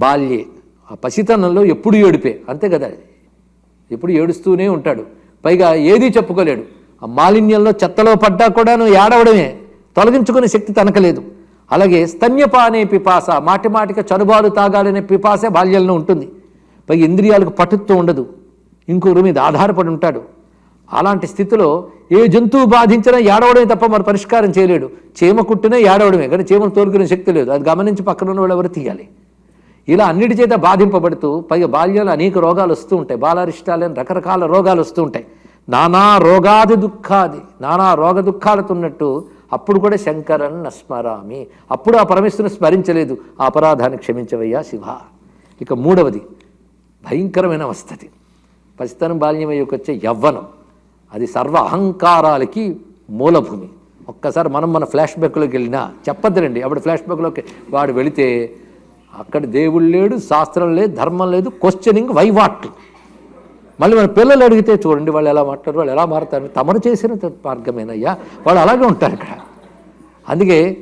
బాల్యే. ఆ పసితనంలో ఎప్పుడు ఏడిపే. అంతే కదా. ఎప్పుడు ఏడుస్తూనే ఉంటాడు. పైగా ఏదీ చెప్పుకోలేడు. ఆ మాలిన్యంలో చెత్తలో పడ్డా కూడాను ఏడవడమే. తొలగించుకునే శక్తి తనకలేదు. అలాగే స్తన్యపానే పిపాస మాటి మాటికి చనుబాలు తాగాలనే పిపాసే బాల్యంలో ఉంటుంది. పైగా ఇంద్రియాలకు పటుత్వం ఉండదు. ఇంకొకరి మీద ఆధారపడి ఉంటాడు. అలాంటి స్థితిలో ఏ జంతువు బాధించినా ఏడవడమే తప్ప మరి పరిష్కారం చేయలేడు. చీమ కుట్టినా ఏడవడమే. కానీ చీమను తోలుకునే శక్తి లేదు. అది గమనించి పక్కన ఉన్న వాళ్ళు ఎవరు తీయాలి? ఇలా అన్నిటి చేత బాధింపబడుతూ పైగా బాల్యంలో అనేక రోగాలు వస్తూ ఉంటాయి. బాలారిష్టాలని రకరకాల రోగాలు వస్తూ ఉంటాయి. నానా రోగాది దుఃఖాది నానా రోగ దుఃఖాలతో ఉన్నట్టు అప్పుడు కూడా శంకరన్ నస్మరామి. అప్పుడు ఆ పరమేశ్వరుని స్మరించలేదు. ఆ అపరాధాన్ని క్షమించవయ్యా శివ. ఇక మూడవది భయంకరమైన వస్తది పసితనం బాల్యం అయ్యకు వచ్చే యవ్వనం. అది సర్వ అహంకారాలకి మూలభూమి. ఒక్కసారి మనం మన ఫ్లాష్ బ్యాక్లోకి వెళ్ళినా చెప్పద్దురండి అప్పుడు ఫ్లాష్ బ్యాక్లోకి వాడు వెళితే అక్కడ దేవుడు లేడు శాస్త్రం లేదు ధర్మం లేదు క్వశ్చనింగ్ వైవాట్లు మళ్ళీ మన పిల్లలు అడిగితే చూడండి వాళ్ళు ఎలా మాట్లాడారు వాళ్ళు ఎలా మారుతారు తమరు చేసిన మార్గమేనయ్యా? వాళ్ళు అలాగే ఉంటారు ఇక్కడ అందుకే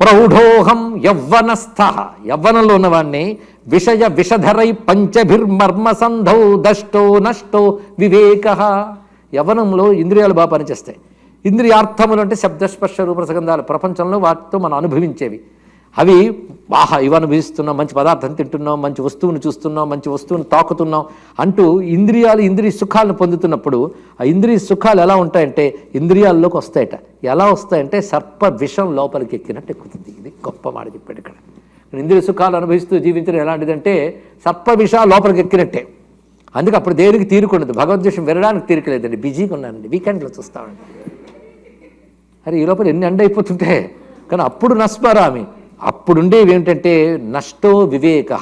ప్రౌఢోహం యవ్వనస్థ. యవ్వనంలో ఉన్నవాణ్ణి విషయ విషధరై పంచభిర్మర్మ సంధౌ దష్టో నష్టో వివేక. యవ్వనంలో ఇంద్రియాలు బాగా పనిచేస్తాయి. ఇంద్రియార్థములు అంటే శబ్దస్పర్శ రూపసగంధాలు ప్రపంచంలో వాటితో మనం అనుభవించేవి. అవి ఆహా ఇవి అనుభవిస్తున్నాం మంచి పదార్థం తింటున్నాం మంచి వస్తువును చూస్తున్నాం మంచి వస్తువును తాకుతున్నాం అంటూ ఇంద్రియాలు ఇంద్రియ సుఖాలను పొందుతున్నప్పుడు ఆ ఇంద్రియ సుఖాలు ఎలా ఉంటాయంటే ఇంద్రియాల్లోకి వస్తాయట. ఎలా వస్తాయంటే సర్ప విషం లోపలికి ఎక్కినట్టు ఎక్కుతుంది. ఇది గొప్ప మాట చెప్పాడు ఇక్కడ. ఇంద్రియ సుఖాలు అనుభవిస్తూ జీవించడం ఎలాంటిదంటే సర్ప విషాలు లోపలికి ఎక్కినట్టే. అందుకే అప్పుడు దేనికి తీరుకుండదు? భగవద్దేశం వినడానికి తీరుకలేదండి. బిజీగా ఉన్నానండి. వీకెండ్లో చూస్తామండి. అరే ఈ లోపల ఎన్ని ఎండ అయిపోతుంటే కానీ అప్పుడు నస్మరామి. అప్పుడుండేవి ఏంటంటే నష్టో వివేక.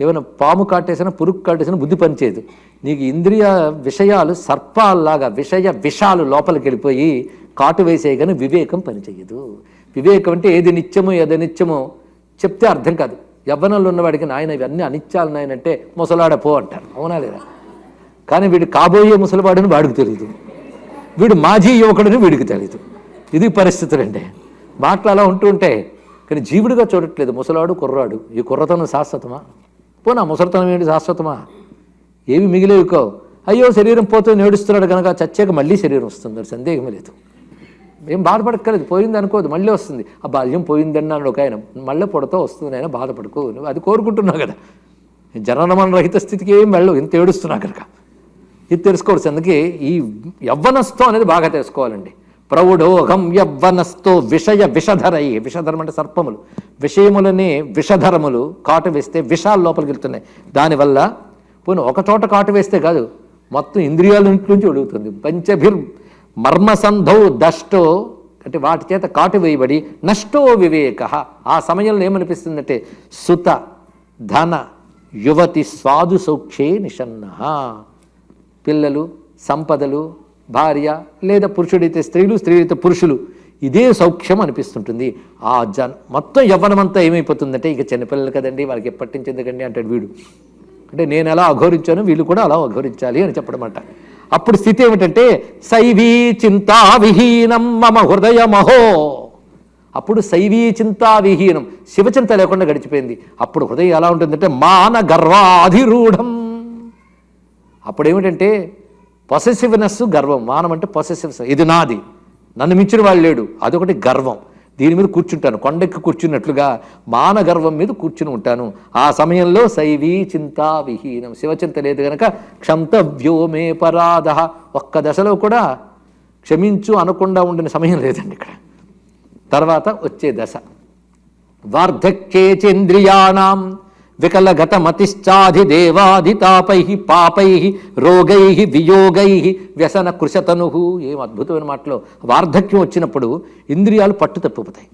ఏమైనా పాము కాటేసినా పురుగు కాటేసినా బుద్ధి పనిచేయదు. నీకు ఇంద్రియ విషయాలు సర్పాల్లాగా విషయ విషాలు లోపలికి వెళ్ళిపోయి కాటు వేసే కానీ వివేకం పనిచేయదు. వివేకం అంటే ఏది నిత్యమో ఏది నిత్యమో చెప్తే అర్థం కాదు. యవ్వనంలో ఉన్నవాడికి నాయన ఇవన్నీ అనిత్యాలు నాయనంటే ముసలాడ పో అంటారు. అవునా లేదా? కానీ వీడు కాబోయే ముసలివాడని వాడికి తెలియదు వీడు మాజీ యువకుడని వీడికి తెలియదు ఇది పరిస్థితులు అండి మాటలు అలా ఉంటూ ఉంటాయి కానీ జీవుడిగా చూడట్లేదు. ముసలాడు కుర్రాడు. ఈ కుర్రతనం శాశ్వతమా? పోనా ముసలితనం ఏంటి శాశ్వతమా? ఏవి మిగిలేవి కావు. అయ్యో శరీరం పోతే నేడుస్తున్నాడు కనుక చచ్చాక మళ్ళీ శరీరం వస్తుంది. మరి సందేహమే లేదు. ఏం బాధపడక్కర్లేదు. పోయింది అనుకోదు మళ్ళీ వస్తుంది. ఆ బాల్యం పోయిందన్నాడు ఒక ఆయన. మళ్ళీ పొడతో వస్తుంది ఆయన బాధపడుకో నువ్వు. అది కోరుకుంటున్నావు కదా. జననమన రహిత స్థితికి ఏం వెళ్ళవు. ఇంత ఏడుస్తున్నా కనుక ఇది తెలుసుకోవచ్చు అందుకే ఈ యవ్వనస్థం అనేది బాగా తెలుసుకోవాలండి. ప్రౌఢోహం యవ్వనస్తో విషయ విషధరై. విషధరం అంటే సర్పములు. విషయములనే విషధరములు కాటు వేస్తే విషాలు లోపలికి వెళ్తున్నాయి. దానివల్ల పోనీ ఒక చోట కాటు వేస్తే కాదు మొత్తం ఇంద్రియాల నుంచి ఒడుగుతుంది. పంచభిర్ మర్మసంధౌ దష్టో అంటే వాటి చేత కాటు వేయబడి నష్టో వివేక. ఆ సమయంలో ఏమనిపిస్తుందంటే సుత ధన యువతి స్వాదు సౌఖ్యే నిషన్న. పిల్లలు సంపదలు భార్య లేదా పురుషుడైతే స్త్రీలు స్త్రీలైతే పురుషులు. ఇదే సౌఖ్యం అనిపిస్తుంటుంది. ఆ జన్ మొత్తం యవ్వనమంతా ఏమైపోతుందంటే ఇక చిన్నపిల్లలు కదండి వాళ్ళకి ఎప్పటి నుంచి ఎందుకండి అంటాడు వీడు. అంటే నేను ఎలా అఘోరించాను వీళ్ళు కూడా అలా అఘోరించాలి అని చెప్పడం అంట అప్పుడు స్థితి ఏమిటంటే శైవీ చింతా విహీనం మమ హృదయమహో. అప్పుడు శైవీ చింతా విహీనం శివచింత లేకుండా గడిచిపోయింది. అప్పుడు హృదయం ఎలా ఉంటుందంటే మాన గర్వాధిరూఢం అప్పుడు ఏమిటంటే పొసెసివ్నెస్ గర్వం. మానం అంటే పొసెసివ్నెస్ ఇది నాది. నన్ను మించిన వాళ్ళు లేడు. అదొకటి గర్వం. దీని మీద కూర్చుంటాను. కొండెక్కి కూర్చున్నట్లుగా మాన గర్వం మీద కూర్చుని ఉంటాను. ఆ సమయంలో శైవీ చింతా విహీనం. శివచింత లేదు గనక క్షంతవ్యో మే పరాధ. ఒక్క దశలో కూడా క్షమించు అనకుండా ఉండిన సమయం లేదండి ఇక్కడ. తర్వాత వచ్చే దశ. వార్ధక్యేచేంద్రియాణం. వికలగతమతిశ్చాధిదేవాధితాపై పాపై రోగై వియోగై వ్యసన కృషతను ఏం అద్భుతమైన మాటలో వార్ధక్యం వచ్చినప్పుడు ఇంద్రియాలు పట్టు తప్పిపోతాయి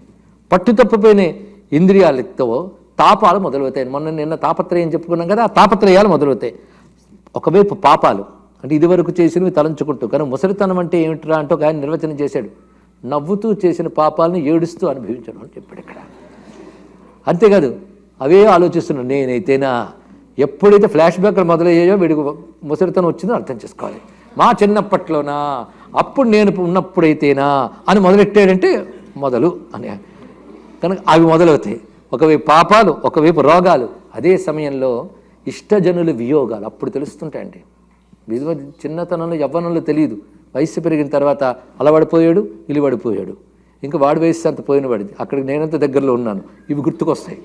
పట్టు తప్పిపోయిన ఇంద్రియాలతో తాపాలు మొదలవుతాయి మొన్న నిన్న తాపత్రయం చెప్పుకున్నాం కదా ఆ తాపత్రయాలు మొదలవుతాయి ఒకవైపు పాపాలు అంటే ఇదివరకు చేసినవి తలంచుకుంటూ కానీ ముసలితనం అంటే ఏమిట్రా అంటే ఒక ఆయన నిర్వచనం చేశాడు. నవ్వుతూ చేసిన పాపాలను ఏడుస్తూ అనుభవించడం అని చెప్పాడు ఇక్కడ. అంతేకాదు అవే ఆలోచిస్తున్నాను. నేనైతేనా ఎప్పుడైతే ఫ్లాష్ బ్యాక్లు మొదలయ్యాయో వీడికి ముసలితనం వచ్చిందో అర్థం చేసుకోవాలి. మా చిన్నప్పట్లోనా? అప్పుడు నేను ఉన్నప్పుడైతేనా అని మొదలెట్టాడంటే మొదలు అని. కనుక అవి మొదలవుతాయి. ఒకవైపు పాపాలు ఒకవైపు రోగాలు. అదే సమయంలో ఇష్టజనులు వియోగాలు అప్పుడు తెలుస్తుంటాయండి. విధమైన చిన్నతనంలో యవ్వనంలో తెలియదు. వయసు పెరిగిన తర్వాత అలవడిపోయాడు ఇలివడిపోయాడు. ఇంకా వాడి వయసు అంత పోయిన వాడిది అక్కడికి నేనంత దగ్గరలో ఉన్నాను. ఇవి గుర్తుకొస్తాయి.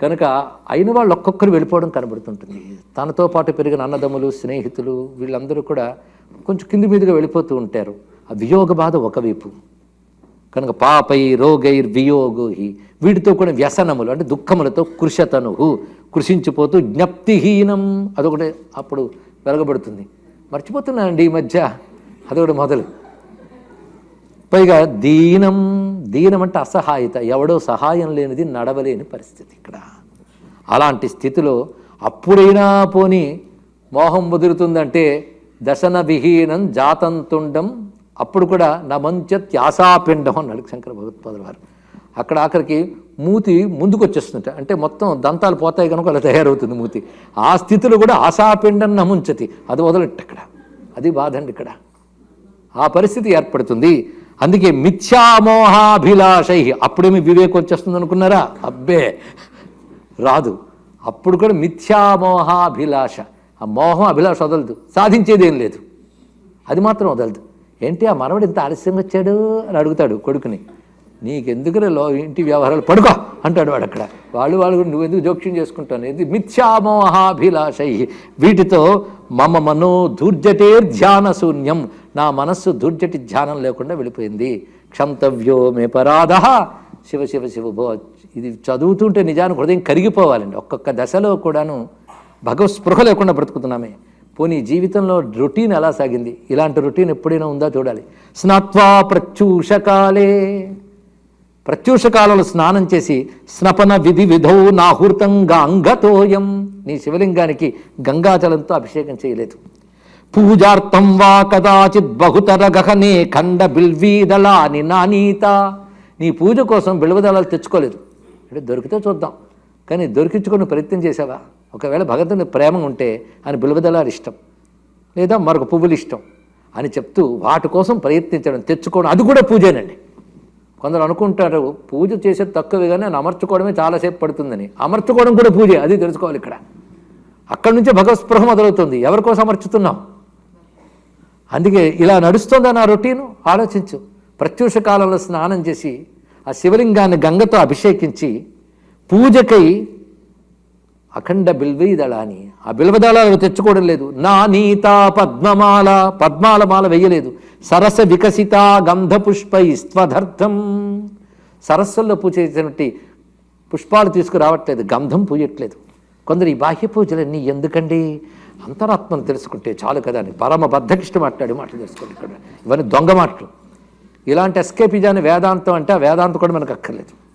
కనుక అయిన వాళ్ళు ఒక్కొక్కరు వెళ్ళిపోవడం కనబడుతుంటుంది. తనతో పాటు పెరిగిన అన్నదమ్ములు స్నేహితులు వీళ్ళందరూ కూడా కొంచెం కింది మీదుగా వెళ్ళిపోతూ ఉంటారు. ఆ వియోగ బాధ ఒకవైపు. కనుక పాపై రోగైర్ వియోగోహి వీటితో కూడా వ్యసనములు అంటే దుఃఖములతో కృషతను కృషించిపోతూ జ్ఞప్తిహీనం అదొకటి అప్పుడు వెలగబడుతుంది. మర్చిపోతున్నానండి ఈ మధ్య. అదొకటి మొదలు. పైగా దీనం దీనం అంటే అసహాయత. ఎవడో సహాయం లేనిది నడవలేని పరిస్థితి ఇక్కడ. అలాంటి స్థితిలో అప్పుడైనా పోని మోహం ముదురుతుందంటే దశన విహీనం జాతంతుండం అప్పుడు కూడా నమంత్యాసాపిండం అన్నాడు శంకర భగవత్పాదుల వారు. అక్కడ ఆఖరికి మూతి ముందుకు వచ్చేస్తుంట అంటే మొత్తం దంతాలు పోతాయి కనుక అలా తయారవుతుంది మూతి. ఆ స్థితిలో కూడా ఆశాపిండం నముంచతి. అది వదలట్టు అక్కడ. అది బాధండి ఇక్కడ. ఆ పరిస్థితి ఏర్పడుతుంది. అందుకే మిథ్యామోహాభిలాషై. అప్పుడేమి వివేకం వచ్చేస్తుంది అనుకున్నారా? అబ్బే రాదు. అప్పుడు కూడా మిథ్యామోహాభిలాష. ఆ మోహం అభిలాష వదలదు. సాధించేది ఏం లేదు. అది మాత్రం వదలదు. ఏంటి ఆ మనవడు ఇంత ఆలస్యంగా వచ్చాడు అని అడుగుతాడు కొడుకుని. నీకెందుకునే లో ఇంటి వ్యవహారాలు? పడుకో అంటాడు వాడు అక్కడ. వాళ్ళు వాళ్ళు కూడా నువ్వెందుకు జోక్యం చేసుకుంటాను ఇది మిథ్యామోహాభిలాషై. వీటితో మమ మనో దుర్జటేర్ ధ్యాన శూన్యం నా మనస్సు దుర్జటి ధ్యానం లేకుండా వెళ్ళిపోయింది. క్షంతవ్యో మే పరాధ. శివ శివ శివ భో. ఇది చదువుతుంటే నిజానికి హృదయం కరిగిపోవాలండి. ఒక్కొక్క దశలో కూడాను భగవత్ స్పృహ లేకుండా బ్రతుకుతున్నామే. పోనీ జీవితంలో రొటీన్ ఎలా సాగింది? ఇలాంటి రొటీన్ ఎప్పుడైనా ఉందా చూడాలి. స్నాత్వా ప్రత్యూషకాలే. ప్రత్యూష కాలంలో స్నానం చేసి స్నపన విధి విధౌ నాహూర్తంగా గాంగతోయం. నీ శివలింగానికి గంగాజలంతో అభిషేకం చేయలేదు. పూజార్థం వా కదాచిత్ బహుతర గహనే ఖండ బిల్వీదలా నినానీత నీ పూజ కోసం బిల్వదళాలు తెచ్చుకోలేదు. అంటే దొరికితే చూద్దాం. కానీ దొరికించుకుని ప్రయత్నం చేసావా? ఒకవేళ భగవంతుని ప్రేమ ఉంటే ఆయన బిల్వదళాలు ఇష్టం. లేదా మరొక పువ్వులు ఇష్టం అని చెప్తూ వాటి కోసం ప్రయత్నించడం తెచ్చుకోవడం అది కూడా పూజేనండి. కొందరు అనుకుంటారు పూజ చేసేది తక్కువే కానీ అని అమర్చుకోవడమే చాలాసేపు పడుతుందని. అమర్చుకోవడం కూడా పూజ అది తెలుసుకోవాలి ఇక్కడ. అక్కడి నుంచే భగవత్స్పృహ మొదలవుతుంది. ఎవరి కోసం అమర్చుతున్నాం? అందుకే ఇలా నడుస్తుందా నా రొటీను? ఆలోచించు. ప్రత్యూష కాలంలో స్నానం చేసి ఆ శివలింగాన్ని గంగతో అభిషేకించి పూజకై అఖండ బిల్వదళాని ఆ బిల్వదళాలు తెచ్చుకోవడం లేదు. నా నీత పద్మమాల పద్మాల మాల వెయ్యలేదు సరస వికసిత గంధ పుష్పై స్వధర్థం సరస్సుల్లో పూజ చేసినట్టు పుష్పాలు తీసుకురావట్లేదు. గంధం పూయట్లేదు. కొందరు ఈ బాహ్య పూజలన్నీ ఎందుకండి? అంతరాత్మను తెలుసుకుంటే చాలు కదా అని పరమ బద్ధకిష్ట మాట్లాడి మాటలు తెలుసుకోండి ఇక్కడ. ఇవన్నీ దొంగ మాటలు. ఇలాంటి ఎస్కేపిజాని వేదాంతం అంటే ఆ వేదాంతం కూడా మనకు అక్కర్లేదు.